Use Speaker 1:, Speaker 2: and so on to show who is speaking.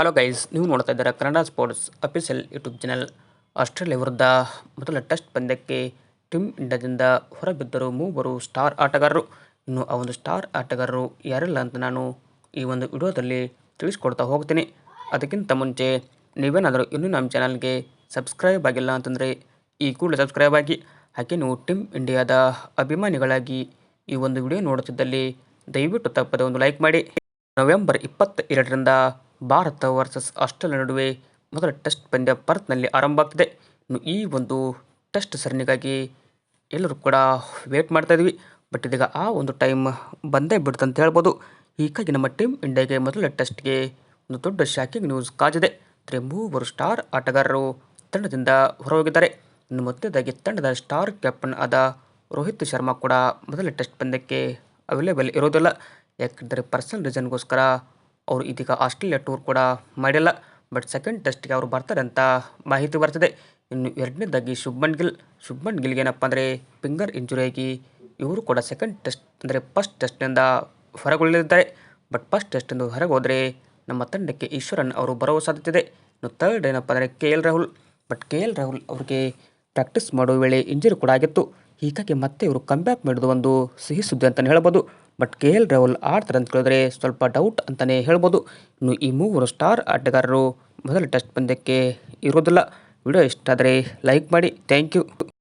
Speaker 1: Hello guys ನೀವು ನೋಡ್ತಾ ಇದ್ದಾರೆ Kannada sports official YouTube channel Australia ವಿರುದ್ಧ ಮೊದಲ ಟೆಸ್ಟ್ ಪಂದ್ಯಕ್ಕೆ ಟೀಮ್ ಇಂಡಿಯಾದಿಂದ ಹೊರಬಿದ್ದರು ಮೂವರು ಸ್ಟಾರ್ ಆಟಗಾರರು. ಇನ್ನು ಆ ಒಂದು ಸ್ಟಾರ್ ಆಟಗಾರರು ಯಾರೆಲ್ಲ ಅಂತ ನಾನು ಈ ಒಂದು ವಿಡಿಯೋದಲ್ಲಿ ತಿಳಿಸ್ಕೊಡ್ತಾ ಹೋಗ್ತೀನಿ. ಅದಕ್ಕಿಂತ ಮುಂಚೆ ನೀವೇನಾದರೂ ಇನ್ನೂ ನಮ್ಮ ಚಾನಲ್ಗೆ ಸಬ್ಸ್ಕ್ರೈಬ್ ಆಗಿಲ್ಲ ಅಂತಂದರೆ ಈ ಕೂಡಲೇ ಸಬ್ಸ್ಕ್ರೈಬ್ ಆಗಿ. ಹಾಗೆ ನೀವು ಟೀಮ್ ಇಂಡಿಯಾದ ಅಭಿಮಾನಿಗಳಾಗಿ ಈ ಒಂದು ವಿಡಿಯೋ ನೋಡುತ್ತಿದ್ದಲ್ಲಿ ದಯವಿಟ್ಟು ತಪ್ಪದೆ ಒಂದು ಲೈಕ್ ಮಾಡಿ. ನವೆಂಬರ್ ಇಪ್ಪತ್ತ ಎರಡರಿಂದ ಭಾರತ ವರ್ಸಸ್ ಆಸ್ಟ್ರೇಲಿಯಾ ನಡುವೆ ಮೊದಲ ಟೆಸ್ಟ್ ಪಂದ್ಯ ಪರ್ತ್ನಲ್ಲಿ ಆರಂಭ ಆಗ್ತಿದೆ. ಇನ್ನು ಈ ಒಂದು ಟೆಸ್ಟ್ ಸರಣಿಗಾಗಿ ಎಲ್ಲರೂ ಕೂಡ ವೇಟ್ ಮಾಡ್ತಾ ಇದ್ವಿ. ಬಟ್ ಇದೀಗ ಆ ಒಂದು ಟೈಮ್ ಬಂದೇ ಬಿಡುತ್ತೆ ಅಂತ ಹೇಳ್ಬೋದು. ಹೀಗಾಗಿ ನಮ್ಮ ಟೀಮ್ ಇಂಡಿಯಾಗೆ ಮೊದಲ ಟೆಸ್ಟ್ಗೆ ಒಂದು ದೊಡ್ಡ ಶಾಕಿಂಗ್ ನ್ಯೂಸ್ ಕಾಜಿದೆ ಅಂದರೆ ಮೂವರು ಸ್ಟಾರ್ ಆಟಗಾರರು ತಂಡದಿಂದ ಹೊರಹೋಗಿದ್ದಾರೆ. ಇನ್ನು ಮೊದಲದಾಗಿ ತಂಡದ ಸ್ಟಾರ್ ಕ್ಯಾಪ್ಟನ್ ಆದ ರೋಹಿತ್ ಶರ್ಮಾ ಕೂಡ ಮೊದಲ ಟೆಸ್ಟ್ ಪಂದ್ಯಕ್ಕೆ ಅವೈಲೇಬಲ್ ಇರೋದಿಲ್ಲ. ಯಾಕೆಂದರೆ ಪರ್ಸನಲ್ ರೀಸನ್ಗೋಸ್ಕರ ಅವರು ಇದೀಗ ಆಸ್ಟ್ರೇಲಿಯಾ ಟೂರ್ ಕೂಡ ಮಾಡಿಲ್ಲ. ಬಟ್ ಸೆಕೆಂಡ್ ಟೆಸ್ಟ್ಗೆ ಅವರು ಬರ್ತಾರೆ ಅಂತ ಮಾಹಿತಿ ಬರ್ತದೆ. ಇನ್ನು ಎರಡನೇದಾಗಿ ಶುಭ್ಮನ್ ಗಿಲ್. ಶುಭ್ಮನ್ ಗಿಲ್ಗೆ ಏನಪ್ಪ ಅಂದರೆ ಫಿಂಗರ್ ಇಂಜುರಿಯಾಗಿ ಇವರು ಕೂಡ ಸೆಕೆಂಡ್ ಟೆಸ್ಟ್ ಅಂದರೆ ಫಸ್ಟ್ ಟೆಸ್ಟ್ನಿಂದ ಹೊರಗೊಳ್ಳಲಿದ್ದಾರೆ ಬಟ್ ಫಸ್ಟ್ ಟೆಸ್ಟಿಂದ ಹೊರಗೆ ಹೋದರೆ ನಮ್ಮ ತಂಡಕ್ಕೆ ಈಶ್ವರನ್ ಅವರು ಬರುವ ಸಾಧ್ಯತೆ ಇದೆ. ಇನ್ನು ಥರ್ಡ್ ಏನಪ್ಪ ಅಂದರೆ K L Rahul. But K L Rahul ಅವ್ರಿಗೆ ಪ್ರಾಕ್ಟೀಸ್ ಮಾಡುವ ವೇಳೆ ಇಂಜುರಿ ಕೂಡ ಆಗಿತ್ತು. ಹೀಗಾಗಿ ಮತ್ತೆ ಇವರು ಕಮ್ಬ್ಯಾಕ್ ಮಾಡಿದ ಒಂದು ಸಿಹಿ ಸುದ್ದಿ ಅಂತಲೇ ಹೇಳ್ಬೋದು. ಬಟ್ ಕೆ ಎಲ್ ರಾಹುಲ್ ಆಡ್ತಾರೆ ಅಂತ ಕೇಳಿದ್ರೆ ಸ್ವಲ್ಪ ಡೌಟ್ ಅಂತಲೇ ಹೇಳ್ಬೋದು. ಇನ್ನು ಈ ಮೂವರು ಸ್ಟಾರ್ ಆಟಗಾರರು ಮೊದಲ ಟೆಸ್ಟ್ ಪಂದ್ಯಕ್ಕೆ ಇರೋದಿಲ್ಲ ವಿಡಿಯೋ ಇಷ್ಟ ಆದರೆ ಲೈಕ್ ಮಾಡಿ. Thank you